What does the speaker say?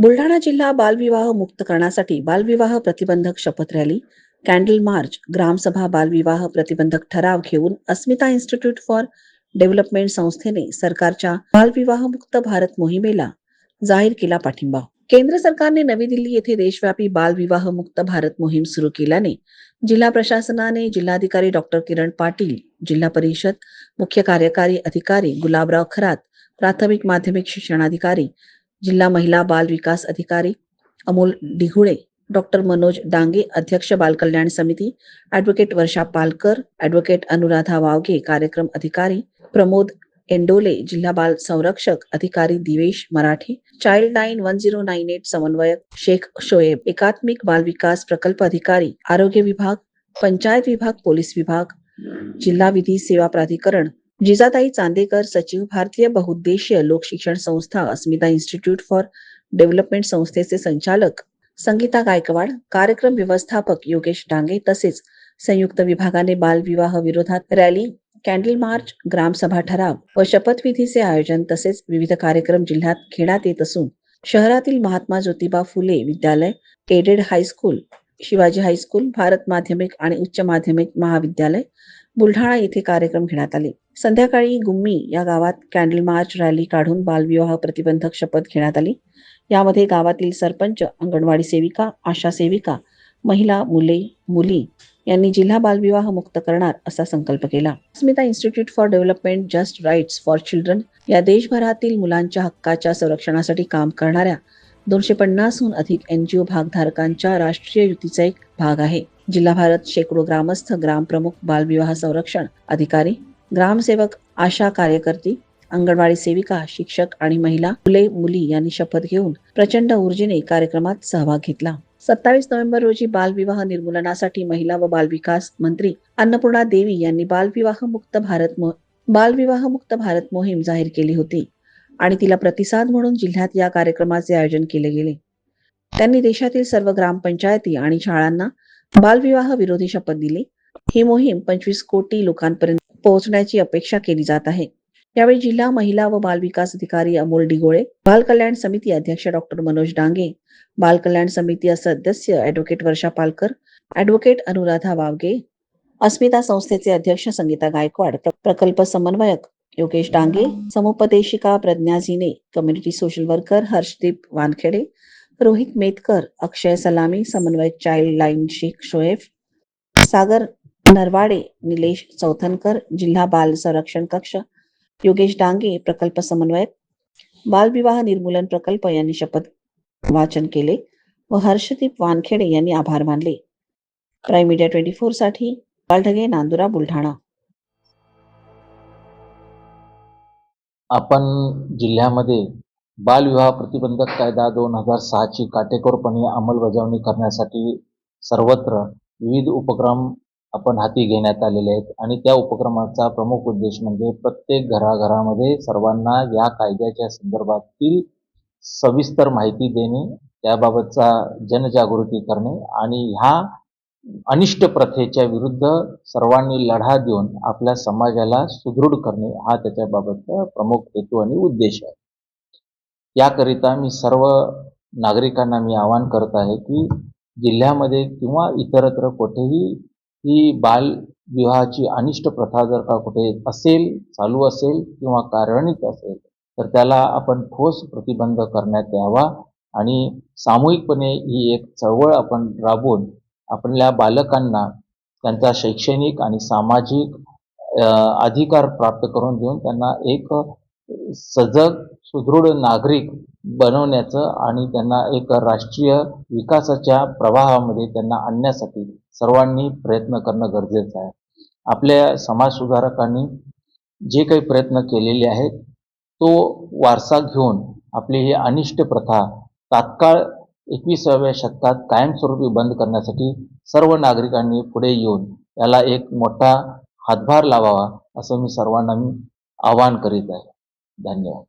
बुलढाणा जिल्हा बालविवाह मुक्त करण्यासाठी बालविवाह प्रतिबंधक शपथ रॅली कॅन्डल मार्च ग्रामसभा बालविवाह प्रतिबंधक ठराव घेऊन अस्मिता इन्स्टिट्यूट फॉर डेव्हलपमेंट संस्थेने सरकारच्या बालविवाह मुक्त भारत मोहिमेला जाहीर केला पाठिंबा. केंद्र सरकारने नवी दिल्ली येथे देशव्यापी बालविवाह मुक्त भारत मोहीम सुरू केल्याने जिल्हा प्रशासनाने जिल्हाधिकारी डॉक्टर किरण पाटील जिल्हा परिषद मुख्य कार्यकारी अधिकारी गुलाबराव खरात प्राथमिक माध्यमिक शिक्षणाधिकारी जिल्हा महिला बाल विकास अधिकारी अमोल डिघुळे डॉक्टर मनोज डांगे अध्यक्ष बाल कल्याण समिती ऍडव्होकेट वर्षा पालकर ऍडव्होकेट अनुराधा वावगे कार्यक्रम अधिकारी प्रमोद एंडोले जिल्हा बाल संरक्षक अधिकारी Divesh Marathe child line one zero nine eight समन्वयक शेख शोएब एकात्मिक बाल विकास प्रकल्प अधिकारी आरोग्य विभाग पंचायत विभाग पोलीस विभाग जिल्हा विधी सेवा प्राधिकरण जिजाताई चांदेकर सचिव भारतीय बहुउद्देशीय लोकशिक्षण संस्था अस्मिता इन्स्टिट्यूट फॉर डेव्हलपमेंट संस्थेचे संचालक संगीता गायकवाड कार्यक्रम व्यवस्थापक योगेश डांगे तसेच संयुक्त विभागाने बालविवाह विरोधात रॅली कॅन्डल मार्च ग्रामसभा ठराव व शपथविधीचे आयोजन तसेच विविध कार्यक्रम जिल्ह्यात घेण्यात येत असून शहरातील महात्मा ज्योतिबा फुले विद्यालय aided high school Shivaji high school Bharat माध्यमिक आणि उच्च माध्यमिक महाविद्यालय बुलढाणा येथे कार्यक्रम घेण्यात आले. संध्याकाळी गुम्मी या गावात कॅन्डल मार्च रॅली काढून बालविवाह प्रतिबंधक शपथ घेण्यात आली. यामध्ये गावातील सरपंच अंगणवाडी सेविका आशा सेविका महिला मुले मुली यांनी जिल्हा बालविवाह मुक्त करणार असा संकल्प केला. Asmita institute for development just rights for children या देशभरातील मुलांच्या हक्काच्या संरक्षणासाठी काम करणाऱ्या दोनशे पन्नासहून अधिक एनजीओ भागधारकांच्या राष्ट्रीय युतीचा एक भाग आहे. जिल्हा भारत शेकडो ग्रामस्थ ग्रामप्रमुख बालविवाह संरक्षण अधिकारी ग्रामसेवक आशा कार्यकर्ती अंगणवाडी सेविका शिक्षक आणि महिला मुले मुली यांनी शपथ घेऊन प्रचंड ऊर्जेने कार्यक्रमात सहभाग घेतला. सत्तावीस नोव्हेंबर रोजी बालविवाह निर्मूलनासाठी महिला व बालविकास मंत्री अन्नपूर्णा देवी यांनी बालविवाह मुक्त भारत बालविवाह मुक्त भारत मोहीम जाहीर केली होती. आणि तिला प्रतिसाद म्हणून जिल्ह्यात या कार्यक्रमाचे आयोजन केले गेले. त्यांनी देशातील सर्व ग्रामपंचायती आणि शाळांना बालविवाह विरोधी शपथ दिली. ही मोहीम पंचवीस कोटी लोकांपर्यंत पोहोचण्याची अपेक्षा केली जात आहे. यावेळी जिल्हा महिला व बाल विकास अधिकारी अमोल डिगोळे बाल कल्याण समिती अध्यक्ष डॉक्टर मनोज डांगे बाल कल्याण समिती सदस्य ऍडव्होकेट वर्षा पालकर ऍडव्होकेट अनुराधा वावगे अस्मिता संस्थेचे अध्यक्ष संगीता गायकवाड प्रकल्प समन्वयक Yogesh Dange समुपदेशिका Pradnya Zine community social worker Harshdeep Wankhede Rohit Metkar Akshay Salami समन्वयक चाइल्ड लाईन शेख शोएफ सागर नरवाडे निलेश चौथनकर जिल्हा बाल संरक्षण कक्ष योगेश डांगे प्रकल्प समन्वयक बालविवाह निर्मूलन प्रकल्प यांनी शपथ वाचन केले व हर्षदीप वानखेडे यांनी आभार मानले. प्राईम मीडिया ट्वेंटी फोरसाठी बालढगे नांदुरा बुलढाणा. आपण जिल्ह्यामध्ये बालविवाह प्रतिबंधक कायदा दोन हजार सहाची काटेकोरपणे अंमलबजावणी करण्यासाठी सर्वत्र विविध उपक्रम आपण हाती घेण्यात आलेले आहेत. आणि त्या उपक्रमाचा प्रमुख उद्देश म्हणजे प्रत्येक घराघरामध्ये सर्वांना या कायद्याच्या संदर्भातील सविस्तर माहिती देणे त्याबाबतचा जनजागृती करणे आणि ह्या अनिष्ट प्रथेच्या विरुद्ध सर्वांनी लढा देऊन आपल्या समाजाला सुदृढ करणे हा त्याच्याबाबतचा प्रमुख हेतू आणि उद्देश आहे. याकरिता मी सर्व नागरिकांना मी आवाहन करत आहे की जिल्ह्यामध्ये किंवा इतरत्र कुठेही ही बाल विवाहाची अनिष्ट प्रथा जर का कुठे असेल चालू असेल किंवा कार्यान्वित असेल तर त्याला आपण ठोस प्रतिबंध करण्यात यावा आणि सामूहिकपणे ही एक चळवळ आपण राबवून आपल्या बालकांना त्यांचा शैक्षणिक आणि सामाजिक अधिकार प्राप्त करून देऊन त्यांना एक सजग सुदृढ नागरिक बनवण्याचं आणि त्यांना एक राष्ट्रीय विकासाच्या प्रवाहामध्ये त्यांना आणण्यासाठी सर्वांनी प्रयत्न करणं गरजेचं आहे. आपल्या समाजसुधारकांनी जे काही प्रयत्न केलेले आहेत तो वारसा घेऊन आपली ही अनिष्ट प्रथा तात्काळ एकविसाव्या शतकात कायमस्वरूपी बंद करण्यासाठी सर्व नागरिकांनी पुढे येऊन याला एक मोठा हातभार लावावा असं मी सर्वांना मी आवाहन करीत आहे. धन्यवाद.